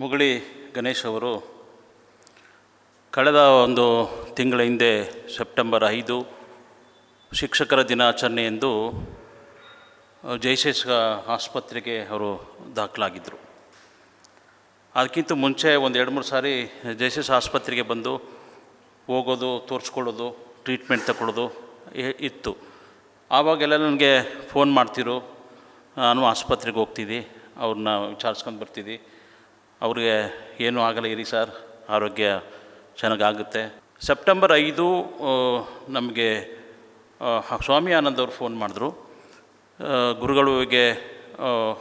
ಮುಗುಳಿ ಗಣೇಶ್ ಅವರು ಕಳೆದ ಒಂದು ತಿಂಗಳ ಹಿಂದೆ ಸೆಪ್ಟೆಂಬರ್ ಐದು ಶಿಕ್ಷಕರ ದಿನಾಚರಣೆಯಂದು ಜಯಶೇಷ ಆಸ್ಪತ್ರೆಗೆ ಅವರು ದಾಖಲಾಗಿದ್ದರು. ಅದಕ್ಕಿಂತ ಮುಂಚೆ ಒಂದು ಎರಡು ಮೂರು ಸಾರಿ ಜಯಶೇಷ ಆಸ್ಪತ್ರೆಗೆ ಬಂದು ಹೋಗೋದು, ತೋರಿಸ್ಕೊಳ್ಳೋದು, ಟ್ರೀಟ್ಮೆಂಟ್ ತಗೊಳ್ಳೋದು ಇತ್ತು. ಆವಾಗೆಲ್ಲ ನನಗೆ ಫೋನ್ ಮಾಡ್ತಿರು, ನಾನು ಆಸ್ಪತ್ರೆಗೆ ಹೋಗ್ತಿದ್ದಿ, ಅವ್ರನ್ನ ವಿಚಾರಿಸ್ಕೊಂಡು ಬರ್ತಿದ್ದಿ. ಅವ್ರಿಗೆ ಏನೂ ಆಗಲ್ಲ ಇರಿ ಸರ್, ಆರೋಗ್ಯ ಚೆನ್ನಾಗಾಗುತ್ತೆ. ಸೆಪ್ಟೆಂಬರ್ ಐದು ನಮಗೆ ಸ್ವಾಮಿ ಅವರು ಫೋನ್ ಮಾಡಿದ್ರು. ಗುರುಗಳಿಗೆ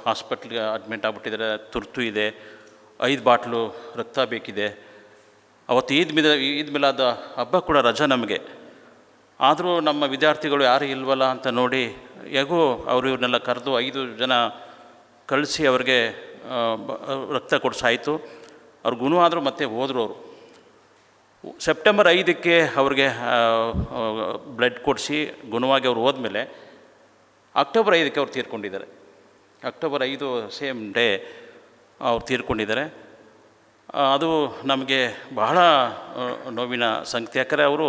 ಹಾಸ್ಪಿಟ್ಲ್ಗೆ ಅಡ್ಮಿಟ್ ಆಗಿಬಿಟ್ಟಿದ್ದಾರೆ, ತುರ್ತು ಇದೆ, ಐದು ಬಾಟ್ಲು ರಕ್ತ ಬೇಕಿದೆ. ಅವತ್ತು ಈದ್ ಮಿದ ಈದ್ ಮಿಲಾದ ಹಬ್ಬ ಕೂಡ ರಜಾ ನಮಗೆ. ಆದರೂ ನಮ್ಮ ವಿದ್ಯಾರ್ಥಿಗಳು ಯಾರು ಇಲ್ವಲ್ಲ ಅಂತ ನೋಡಿ ಹೇಗೂ ಅವರು ಇವ್ರನ್ನೆಲ್ಲ ಕರೆದು ಐದು ಜನ ಕಳಿಸಿ ಅವ್ರಿಗೆ ರಕ್ತ ಕೊಡಿಸಾಯಿತು. ಅವ್ರ ಗುಣ ಆದರೂ ಮತ್ತೆ ಹೋದರು ಅವರು. ಸೆಪ್ಟೆಂಬರ್ ಐದಕ್ಕೆ ಅವ್ರಿಗೆ ಬ್ಲಡ್ ಕೊಡಿಸಿ ಗುಣವಾಗಿ ಅವ್ರು ಹೋದ್ಮೇಲೆ ಅಕ್ಟೋಬರ್ ಐದಕ್ಕೆ ಅವ್ರು ತೀರ್ಕೊಂಡಿದ್ದಾರೆ. ಅಕ್ಟೋಬರ್ ಐದು ಸೇಮ್ ಡೇ ಅವ್ರು ತೀರ್ಕೊಂಡಿದ್ದಾರೆ. ಅದು ನಮಗೆ ಬಹಳ ನೋವಿನ ಸಂಗತಿ. ಯಾಕಂದರೆ ಅವರು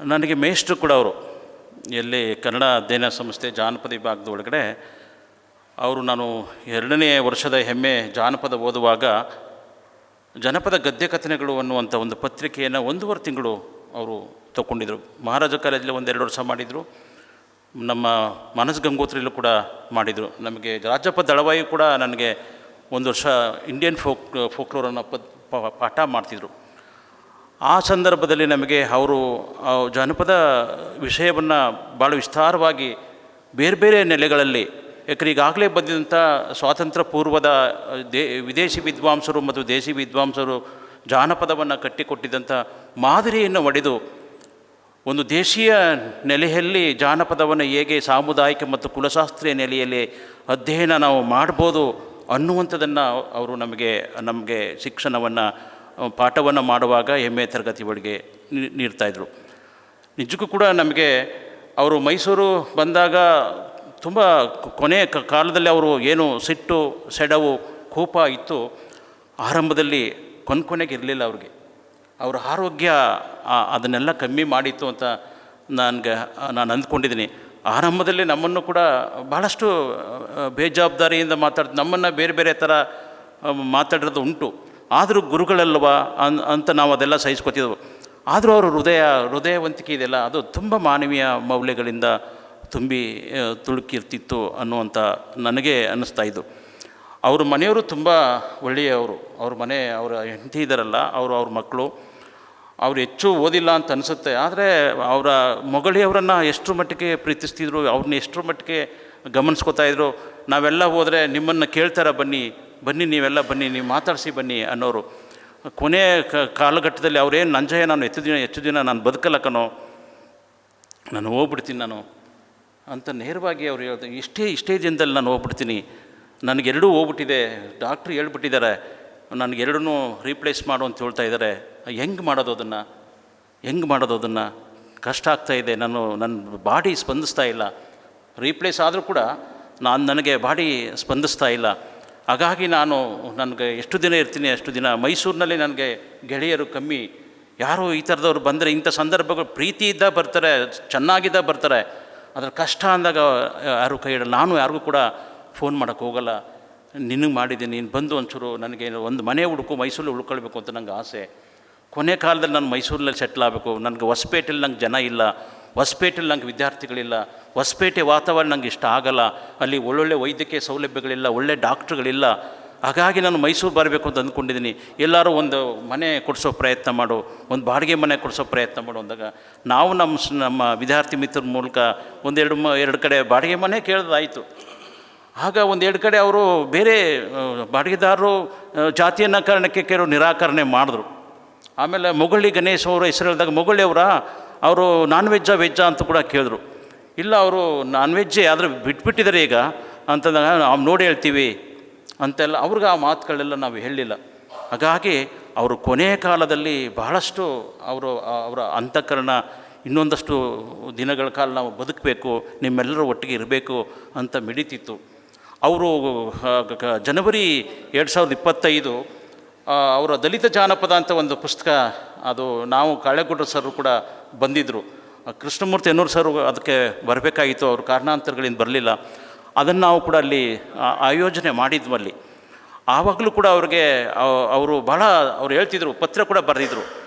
ನನಗೆ ಮೇಷ್ಟ್ರು ಕೂಡ ಅವರು. ಎಲ್ಲಿ ಕನ್ನಡ ಅಧ್ಯಯನ ಸಂಸ್ಥೆ ಜಾನಪದ ವಿಭಾಗದ ಒಳಗಡೆ ಅವರು ನಾನು ಎರಡನೇ ವರ್ಷದ ಹೆಮ್ಮೆ ಜಾನಪದ ಓದುವಾಗ ಜನಪದ ಗದ್ಯ ಕಥನೆಗಳು ಅನ್ನುವಂಥ ಒಂದು ಪತ್ರಿಕೆಯನ್ನು ಒಂದೂವರೆ ತಿಂಗಳು ಅವರು ತಗೊಂಡಿದ್ದರು ಮಹಾರಾಜ ಕಾಲೇಜಲ್ಲಿ ಒಂದೆರಡು ವರ್ಷ ಮಾಡಿದರು. ನಮ್ಮ ಮನಸ್ ಗಂಗೋತ್ರಿಯಲ್ಲೂ ಕೂಡ ಮಾಡಿದರು. ನಮಗೆ ರಾಜಪ್ಪ ದಳವಾಯಿ ಕೂಡ ನನಗೆ ಒಂದು ವರ್ಷ ಇಂಡಿಯನ್ ಫೋಕ್ ಫೋಕ್ಲೋರನ್ನು ಪಾಠ ಮಾಡ್ತಿದ್ರು. ಆ ಸಂದರ್ಭದಲ್ಲಿ ನಮಗೆ ಅವರು ಜನಪದ ವಿಷಯವನ್ನು ಭಾಳ ವಿಸ್ತಾರವಾಗಿ ಬೇರೆ ಬೇರೆ ನೆಲೆಗಳಲ್ಲಿ ಯಾಕಂದ್ರೆ ಈಗಾಗಲೇ ಬಂದಿದ್ದಂಥ ಸ್ವಾತಂತ್ರ್ಯ ಪೂರ್ವದ ದೇ, ವಿದೇಶಿ ವಿದ್ವಾಂಸರು ಮತ್ತು ದೇಶಿ ವಿದ್ವಾಂಸರು ಜಾನಪದವನ್ನು ಕಟ್ಟಿಕೊಟ್ಟಿದ್ದಂಥ ಮಾದರಿಯನ್ನು ಒಡೆದು ಒಂದು ದೇಶೀಯ ನೆಲೆಯಲ್ಲಿ ಜಾನಪದವನ್ನು ಹೇಗೆ ಸಾಮುದಾಯಿಕ ಮತ್ತು ಕುಲಶಾಸ್ತ್ರೀಯ ನೆಲೆಯಲ್ಲಿ ಅಧ್ಯಯನ ನಾವು ಮಾಡ್ಬೋದು ಅನ್ನುವಂಥದ್ದನ್ನು ಅವರು ನಮಗೆ ನಮಗೆ ಶಿಕ್ಷಣವನ್ನು ಪಾಠವನ್ನು ಮಾಡುವಾಗ ಎಂ ಎ ತರಗತಿ ಒಳಗೆ ನೀಡ್ತಾಯಿದ್ರು ನಿಜಕ್ಕೂ ಕೂಡ ನಮಗೆ ಅವರು ಮೈಸೂರು ಬಂದಾಗ ತುಂಬ ಕೊನೆ ಕ- ಕಾಲದಲ್ಲಿ ಅವರು ಏನು ಸಿಟ್ಟು, ಸೆಡವು, ಕೋಪ ಇತ್ತು, ಆರಂಭದಲ್ಲಿ ಕೊನೆ ಕೊನೆಗೆ ಇರಲಿಲ್ಲ ಅವ್ರಿಗೆ. ಅವರ ಆರೋಗ್ಯ ಅದನ್ನೆಲ್ಲ ಕಮ್ಮಿ ಮಾಡಿತ್ತು ಅಂತ ನನಗೆ, ನಾನು ಅಂದ್ಕೊಂಡಿದ್ದೀನಿ. ಆರಂಭದಲ್ಲಿ ನಮ್ಮನ್ನು ಕೂಡ ಭಾಳಷ್ಟು ಬೇಜವಾಬ್ದಾರಿಯಿಂದ ಮಾತಾಡ್ತು ನಮ್ಮನ್ನು ಬೇರೆ ಬೇರೆ ಥರ ಮಾತಾಡಿರೋದು ಉಂಟು. ಆದರೂ ಗುರುಗಳಲ್ವ ಅನ್, ಅಂತ ನಾವು ಅದೆಲ್ಲ ಸಹಿಸ್ಕೊತಿದ್ದೆವು. ಆದರೂ ಅವರು ಹೃದಯ, ಹೃದಯವಂತಿಕೆ ಇದೆಯಲ್ಲ, ಅದು ತುಂಬ ಮಾನವೀಯ ಮೌಲ್ಯಗಳಿಂದ ತುಂಬಿ ತುಳುಕಿರ್ತಿತ್ತು ಅನ್ನುವಂಥ ನನಗೆ ಅನ್ನಿಸ್ತಾ ಇದ್ದು. ಅವ್ರ ಮನೆಯವರು ತುಂಬ ಒಳ್ಳೆಯವರು. ಅವ್ರ ಮನೆ, ಅವರ ಹೆಂಡತಿ ಇದ್ದಾರಲ್ಲ ಅವರು ಅವ್ರ ಮಕ್ಕಳು. ಅವ್ರು ಹೆಚ್ಚು ಓದಿಲ್ಲ ಅಂತ ಅನಿಸುತ್ತೆ. ಆದರೆ ಅವರ ಮೊಗಳಿಯವರನ್ನು ಎಷ್ಟರ ಮಟ್ಟಿಗೆ ಪ್ರೀತಿಸ್ತಿದ್ರು ಅವ್ರನ್ನ ಎಷ್ಟರ ಮಟ್ಟಿಗೆ ಗಮನಿಸ್ಕೊತಾ ಇದ್ರು. ನಾವೆಲ್ಲ ಹೋದರೆ ನಿಮ್ಮನ್ನು ಕೇಳ್ತಾರ, ಬನ್ನಿ ಬನ್ನಿ, ನೀವೆಲ್ಲ ಬನ್ನಿ, ನೀವು ಮಾತಾಡಿಸಿ ಬನ್ನಿ ಅನ್ನೋರು. ಕೊನೆ ಕಾಲಘಟ್ಟದಲ್ಲಿ ಅವರೇನು ನಂಜಯ್ಯ ನಾನು ಹೆಚ್ಚು ದಿನ ಹೆಚ್ಚು ದಿನ, ನಾನು ಬದುಕಲ್ಲ ಕಣೋ. ನಾನು ಹೋಗ್ಬಿಡ್ತೀನಿ ನಾನು. ಅಂತ ನೇರವಾಗಿ ಅವ್ರು ಹೇಳ್ತಾರೆ ಇಷ್ಟೇ ಇಷ್ಟೇ ದಿನದಲ್ಲಿ ನಾನು ಹೋಗ್ಬಿಡ್ತೀನಿ. ನನಗೆರಡೂ ಹೋಗ್ಬಿಟ್ಟಿದೆ. ಡಾಕ್ಟ್ರು ಹೇಳ್ಬಿಟ್ಟಿದ್ದಾರೆ ನನಗೆರಡೂ ರೀಪ್ಲೇಸ್ ಮಾಡು ಅಂತ ಹೇಳ್ತಾ ಇದ್ದಾರೆ. ಹೆಂಗೆ ಮಾಡೋದು ಅದನ್ನು? ಹೆಂಗೆ ಮಾಡೋದು ಅದನ್ನು? ಕಷ್ಟ ಆಗ್ತಾ ಇದೆ. ನಾನು ನನ್ನ ಬಾಡಿ ಸ್ಪಂದಿಸ್ತಾ ಇಲ್ಲ. ರೀಪ್ಲೇಸ್ ಆದರೂ ಕೂಡ ನಾನು ನನಗೆ ಬಾಡಿ ಸ್ಪಂದಿಸ್ತಾ ಇಲ್ಲ. ಹಾಗಾಗಿ ನಾನು ನನಗೆ ಎಷ್ಟು ದಿನ ಇರ್ತೀನಿ, ಅಷ್ಟು ದಿನ ಮೈಸೂರಿನಲ್ಲಿ ನನಗೆ ಗೆಳೆಯರು ಕಮ್ಮಿ. ಯಾರು ಈ ಥರದವ್ರು ಬಂದರೆ ಇಂಥ ಸಂದರ್ಭಗಳು ಪ್ರೀತಿಯಿಂದ ಬರ್ತಾರೆ, ಚೆನ್ನಾಗಿದ್ದ ಬರ್ತಾರೆ. ಅದ್ರ ಕಷ್ಟ ಅಂದಾಗ ಯಾರು ಕೈ ಇಡಲ್ಲ. ನಾನು ಯಾರಿಗೂ ಕೂಡ ಫೋನ್ ಮಾಡೋಕ್ಕೆ ಹೋಗಲ್ಲ. ನಿನಗೆ ಮಾಡಿದ್ದೀನಿ, ನೀನು ಬಂದು ಒಂಚೂರು ನನಗೆ ಒಂದು ಮನೆ ಹುಡುಕು, ಮೈಸೂರಲ್ಲಿ ಉಳ್ಕೊಳ್ಬೇಕು ಅಂತ ನಂಗೆ ಆಸೆ. ಕೊನೆ ಕಾಲದಲ್ಲಿ ನಾನು ಮೈಸೂರಲ್ಲಿ ಸೆಟ್ಲ್ ಆಗಬೇಕು. ನನಗೆ ಹೊಸಪೇಟೆಯಲ್ಲಿ ನಂಗೆ ಜನ ಇಲ್ಲ. ಹೊಸಪೇಟೆಯಲ್ಲಿ ನಂಗೆ ವಿದ್ಯಾರ್ಥಿಗಳಿಲ್ಲ. ಹೊಸಪೇಟೆ ವಾತಾವರಣ ನಂಗೆ ಇಷ್ಟ ಆಗಲ್ಲ. ಅಲ್ಲಿ ಒಳ್ಳೊಳ್ಳೆ ವೈದ್ಯಕೀಯ ಸೌಲಭ್ಯಗಳಿಲ್ಲ, ಒಳ್ಳೆ ಡಾಕ್ಟ್ರುಗಳಿಲ್ಲ ಹಾಗಾಗಿ ನಾನು ಮೈಸೂರು ಬರಬೇಕು ಅಂತ ಅಂದ್ಕೊಂಡಿದ್ದೀನಿ. ಎಲ್ಲರೂ ಒಂದು ಮನೆ ಕೊಡಿಸೋ ಪ್ರಯತ್ನ ಮಾಡು, ಒಂದು ಬಾಡಿಗೆ ಮನೆ ಕೊಡಿಸೋ ಪ್ರಯತ್ನ ಮಾಡು ಅಂದಾಗ ನಾವು ನಮ್ಮ ನಮ್ಮ ವಿದ್ಯಾರ್ಥಿ ಮಿತ್ರರ ಮೂಲಕ ಒಂದೆರಡು ಮ, ಎರಡು ಕಡೆ ಬಾಡಿಗೆ ಮನೆ ಕೇಳೋದಾಯಿತು. ಆಗ ಒಂದೆರಡು ಕಡೆ ಅವರು ಬೇರೆ ಬಾಡಿಗೆದಾರರು ಜಾತಿಯನ್ನ ಕಾರಣಕ್ಕೆ ಕೆಲವು ನಿರಾಕರಣೆ ಮಾಡಿದ್ರು. ಆಮೇಲೆ ಮೊಗಳಿ ಗಣೇಶ್ ಅವರು ಹೆಸರು ಹೇಳಿದಾಗ ಮೊಗಳಿ ಅವರ, ಅವರು ನಾನ್ ವೆಜ್ಜ ವೆಜ್ಜ ಅಂತ ಕೂಡ ಕೇಳಿದ್ರು. ಇಲ್ಲ, ಅವರು ನಾನ್ ವೆಜ್ಜೇ, ಆದರೆ ಬಿಟ್ಬಿಟ್ಟಿದ್ದಾರೆ ಈಗ ಅಂತಂದಾಗ ನಾವು ನೋಡಿ ಹೇಳ್ತೀವಿ. ಅಂತೆಲ್ಲ ಅವ್ರಿಗೆ ಆ ಮಾತುಗಳೆಲ್ಲ ನಾವು ಹೇಳಲಿಲ್ಲ ಹಾಗಾಗಿ ಅವರು ಕೊನೆಯ ಕಾಲದಲ್ಲಿ ಬಹಳಷ್ಟು ಅವರು ಅವರ ಅಂತಃಕರಣ ಇನ್ನೊಂದಷ್ಟು ದಿನಗಳ ಕಾಲ ನಾವು ಬದುಕಬೇಕು, ನಿಮ್ಮೆಲ್ಲರೂ ಒಟ್ಟಿಗೆ ಇರಬೇಕು ಅಂತ ಮಿಡಿತಿತ್ತು. ಅವರು ಜನವರಿ ಎರಡು ಸಾವಿರದ ಇಪ್ಪತ್ತೈದು ಅವರ ದಲಿತ ಜಾನಪದ ಅಂತ ಒಂದು ಪುಸ್ತಕ, ಅದು ನಾವು ಕಾಳೆಗೌಡರು ಸರ್ ಕೂಡ ಬಂದಿದ್ದರು ಕೃಷ್ಣಮೂರ್ತಿ ಎನ್ನೂರು ಸರ್ ಅದಕ್ಕೆ ಬರಬೇಕಾಗಿತ್ತು, ಅವ್ರ ಕಾರಣಾಂತರಗಳಿಂದ ಬರಲಿಲ್ಲ. ಅದನ್ನು ನಾವು ಕೂಡ ಅಲ್ಲಿ ಆಯೋಜನೆ ಮಾಡಿದ್ವು ಅಲ್ಲಿ ಆವಾಗಲೂ ಕೂಡ ಅವ್ರಿಗೆ ಅವ್- ಅವರು ಬಹಳ, ಅವ್ರು ಹೇಳ್ತಿದ್ರು, ಪತ್ರ ಕೂಡ ಬರೆದಿದ್ರು.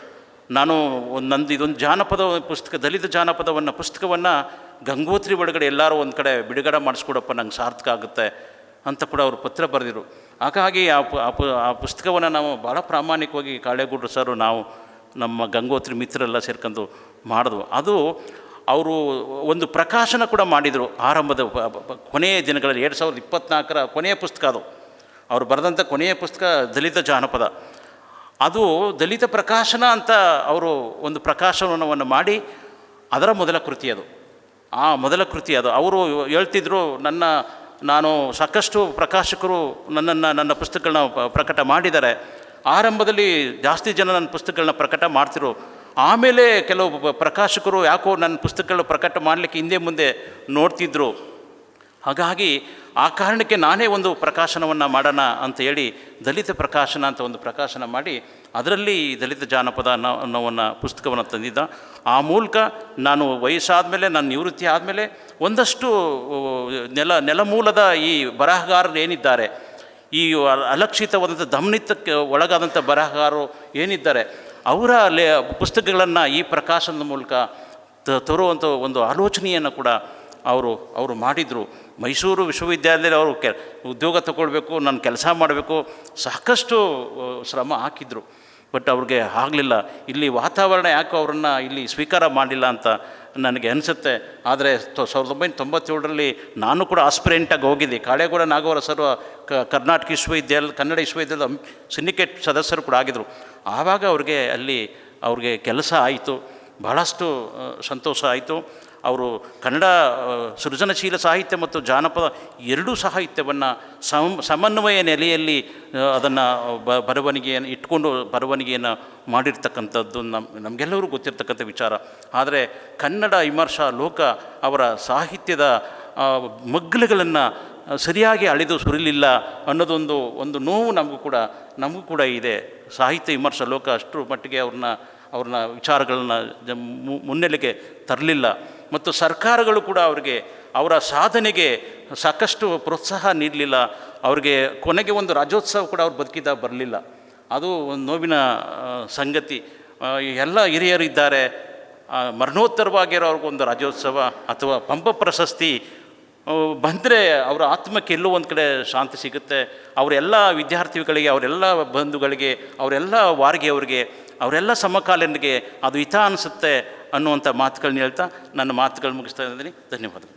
ನಾನು ಒಂದು ನಂದು, ಇದೊಂದು ಜಾನಪದ ಪುಸ್ತಕ, ದಲಿತ ಜಾನಪದವನ್ನು, ಪುಸ್ತಕವನ್ನು ಗಂಗೋತ್ರಿ ಒಳಗಡೆ ಎಲ್ಲರೂ ಒಂದು ಕಡೆ ಬಿಡುಗಡೆ ಮಾಡಿಸ್ಕೊಡಪ್ಪ, ನಂಗೆ ಸಾರ್ಥಕ ಆಗುತ್ತೆ ಅಂತ ಕೂಡ ಅವರು ಪತ್ರ ಬರೆದಿದ್ರು. ಹಾಗಾಗಿ ಆ ಪು- ಆ ಪು- ಆ ಪುಸ್ತಕವನ್ನು ನಾವು ಭಾಳ ಪ್ರಾಮಾಣಿಕವಾಗಿ ಕಾಳೇಗೌಡರು ಸರ್ ನಾವು ನಮ್ಮ ಗಂಗೋತ್ರಿ ಮಿತ್ರರೆಲ್ಲ ಸೇರ್ಕೊಂಡು ಮಾಡಿದ್ವು. ಅದು ಅವರು ಒಂದು ಪ್ರಕಾಶನ ಕೂಡ ಮಾಡಿದರು. ಆರಂಭದ ಕೊನೆಯ ದಿನಗಳಲ್ಲಿ ಎರಡು ಸಾವಿರದ ಇಪ್ಪತ್ತ್ನಾಲ್ಕರ ಕೊನೆಯ ಪುಸ್ತಕ ಅದು. ಅವರು ಬರೆದಂಥ ಕೊನೆಯ ಪುಸ್ತಕ ದಲಿತ ಜಾನಪದ. ಅದು ದಲಿತ ಪ್ರಕಾಶನ ಅಂತ ಅವರು ಒಂದು ಪ್ರಕಾಶನವನ್ನು ಮಾಡಿ ಅದರ ಮೊದಲ ಕೃತಿ ಅದು. ಆ ಮೊದಲ ಕೃತಿ ಅದು. ಅವರು ಹೇಳ್ತಿದ್ರು, ನನ್ನ, ನಾನು ಸಾಕಷ್ಟು ಪ್ರಕಾಶಕರು ನನ್ನನ್ನು, ನನ್ನ ಪುಸ್ತಕಗಳನ್ನ ಪ್ರಕಟ ಮಾಡಿದ್ದಾರೆ. ಆರಂಭದಲ್ಲಿ ಜಾಸ್ತಿ ಜನ ನನ್ನ ಪುಸ್ತಕಗಳನ್ನ ಪ್ರಕಟ ಮಾಡ್ತಿರು ಆಮೇಲೆ ಕೆಲವು ಪ್ರಕಾಶಕರು ಯಾಕೋ ನನ್ನ ಪುಸ್ತಕಗಳು ಪ್ರಕಟ ಮಾಡಲಿಕ್ಕೆ ಹಿಂದೆ ಮುಂದೆ ನೋಡ್ತಿದ್ರು. ಹಾಗಾಗಿ ಆ ಕಾರಣಕ್ಕೆ ನಾನೇ ಒಂದು ಪ್ರಕಾಶನವನ್ನು ಮಾಡೋಣ ಅಂತ ಹೇಳಿ ದಲಿತ ಪ್ರಕಾಶನ ಅಂತ ಒಂದು ಪ್ರಕಾಶನ ಮಾಡಿ ಅದರಲ್ಲಿ ದಲಿತ ಜಾನಪದ ಅನ್ನೋ ಅನ್ನೋವನ್ನು ಪುಸ್ತಕವನ್ನು ತಂದಿದ್ದ. ಆ ಮೂಲಕ ನಾನು ವಯಸ್ಸಾದ ಮೇಲೆ ನಾನು ನಿವೃತ್ತಿ ಆದಮೇಲೆ ಒಂದಷ್ಟು ನೆಲ, ನೆಲಮೂಲದ ಈ ಬರಹಗಾರರು ಏನಿದ್ದಾರೆ, ಈ ಅಲಕ್ಷಿತವಾದಂಥ, ದಮನಿತಕ್ಕೆ ಒಳಗಾದಂಥ ಬರಹಗಾರರು ಏನಿದ್ದಾರೆ ಅವರ ಲೇ, ಪುಸ್ತಕಗಳನ್ನು ಈ ಪ್ರಕಾಶನದ ಮೂಲಕ ತರುವಂಥ ಒಂದು ಆಲೋಚನೆಯನ್ನು ಕೂಡ ಅವರು ಅವರು ಮಾಡಿದರು. ಮೈಸೂರು ವಿಶ್ವವಿದ್ಯಾಲಯದಲ್ಲಿ ಅವರು ಕೆ, ಉದ್ಯೋಗ ತಗೊಳ್ಬೇಕು, ನಾನು ಕೆಲಸ ಮಾಡಬೇಕು, ಸಾಕಷ್ಟು ಶ್ರಮ ಹಾಕಿದರು. ಬಟ್ ಅವ್ರಿಗೆ ಆಗಲಿಲ್ಲ. ಇಲ್ಲಿ ವಾತಾವರಣ ಯಾಕೋ ಅವರನ್ನು ಇಲ್ಲಿ ಸ್ವೀಕಾರ ಮಾಡಲಿಲ್ಲ ಅಂತ ನನಗೆ ಅನಿಸುತ್ತೆ. ಆದರೆ ಸಾವಿರದ ಒಂಬೈನೂರ ತೊಂಬತ್ತೇಳರಲ್ಲಿ ನಾನು ಕೂಡ ಆಸ್ಪಿರೆಂಟಾಗಿ ಹೋಗಿದ್ದೆ. ಕಾಳೇಗೌಡ ನಾಗವರ ಸರ್ವ ಕರ್ನಾಟಕ ವಿಶ್ವವಿದ್ಯಾಲಯ ಕನ್ನಡ ವಿಶ್ವವಿದ್ಯಾಲಯದ ಸಿಂಡಿಕೇಟ್ ಸದಸ್ಯರು ಕೂಡ ಆಗಿದ್ದರು ಆವಾಗ ಅವ್ರಿಗೆ ಅಲ್ಲಿ ಅವ್ರಿಗೆ ಕೆಲಸ ಆಯಿತು. ಬಹಳಷ್ಟು ಸಂತೋಷ ಆಯಿತು. ಅವರು ಕನ್ನಡ ಸೃಜನಶೀಲ ಸಾಹಿತ್ಯ ಮತ್ತು ಜಾನಪದ ಎರಡೂ ಸಾಹಿತ್ಯವನ್ನು ಸಮ, ಸಮನ್ವಯ ನೆಲೆಯಲ್ಲಿ ಅದನ್ನು ಬ, ಬರವಣಿಗೆಯನ್ನು, ಇಟ್ಕೊಂಡು ಬರವಣಿಗೆಯನ್ನು ಮಾಡಿರ್ತಕ್ಕಂಥದ್ದು ನಮ್ಮ ನಮಗೆಲ್ಲರೂ ಗೊತ್ತಿರ್ತಕ್ಕಂಥ ವಿಚಾರ. ಆದರೆ ಕನ್ನಡ ವಿಮರ್ಶಾ ಲೋಕ ಅವರ ಸಾಹಿತ್ಯದ ಮಗ್ಗಲುಗಳನ್ನು ಸರಿಯಾಗಿ ಅಳೆದು ಸುರಿಲಿಲ್ಲ ಅನ್ನೋದೊಂದು, ಒಂದು ನೋವು ನಮಗೂ ಕೂಡ ನಮಗೂ ಕೂಡ ಇದೆ. ಸಾಹಿತ್ಯ ವಿಮರ್ಶಾ ಲೋಕ ಅಷ್ಟರ ಮಟ್ಟಿಗೆ ಅವ್ರನ್ನ ಅವ್ರನ್ನ ವಿಚಾರಗಳನ್ನ ಮುನ್ನೆಲೆಗೆ ತರಲಿಲ್ಲ. ಮತ್ತು ಸರ್ಕಾರಗಳು ಕೂಡ ಅವರಿಗೆ ಅವರ ಸಾಧನೆಗೆ ಸಾಕಷ್ಟು ಪ್ರೋತ್ಸಾಹ ನೀಡಲಿಲ್ಲ. ಅವ್ರಿಗೆ ಕೊನೆಗೆ ಒಂದು ರಾಜ್ಯೋತ್ಸವ ಕೂಡ ಅವ್ರು ಬದುಕಿದ ಬರಲಿಲ್ಲ. ಅದು ಒಂದು ನೋವಿನ ಸಂಗತಿ. ಎಲ್ಲ ಹಿರಿಯರಿದ್ದಾರೆ ಇದ್ದಾರೆ. ಮರಣೋತ್ತರವಾಗಿರೋ ಅವ್ರಿಗೊಂದು ರಾಜ್ಯೋತ್ಸವ ಅಥವಾ ಪಂಪ ಪ್ರಶಸ್ತಿ ಬಂದರೆ ಅವರ ಆತ್ಮಕ್ಕೆ ಎಲ್ಲೋ ಒಂದು ಕಡೆ ಶಾಂತಿ ಸಿಗುತ್ತೆ. ಅವರೆಲ್ಲ ವಿದ್ಯಾರ್ಥಿಗಳಿಗೆ ಅವರೆಲ್ಲ ಬಂಧುಗಳಿಗೆ ಅವರೆಲ್ಲ ವಾರಿಗೆ ಅವರಿಗೆ ಅವರೆಲ್ಲ ಸಮಕಾಲೀನರಿಗೆ ಅದು ಹಿತ ಅನಿಸುತ್ತೆ ಅನ್ನುವಂಥ ಮಾತುಗಳನ್ನ ಹೇಳ್ತಾ ನನ್ನ ಮಾತುಗಳು ಮುಗಿಸ್ತಾ ಇದ್ದೀನಿ. ಧನ್ಯವಾದಗಳು.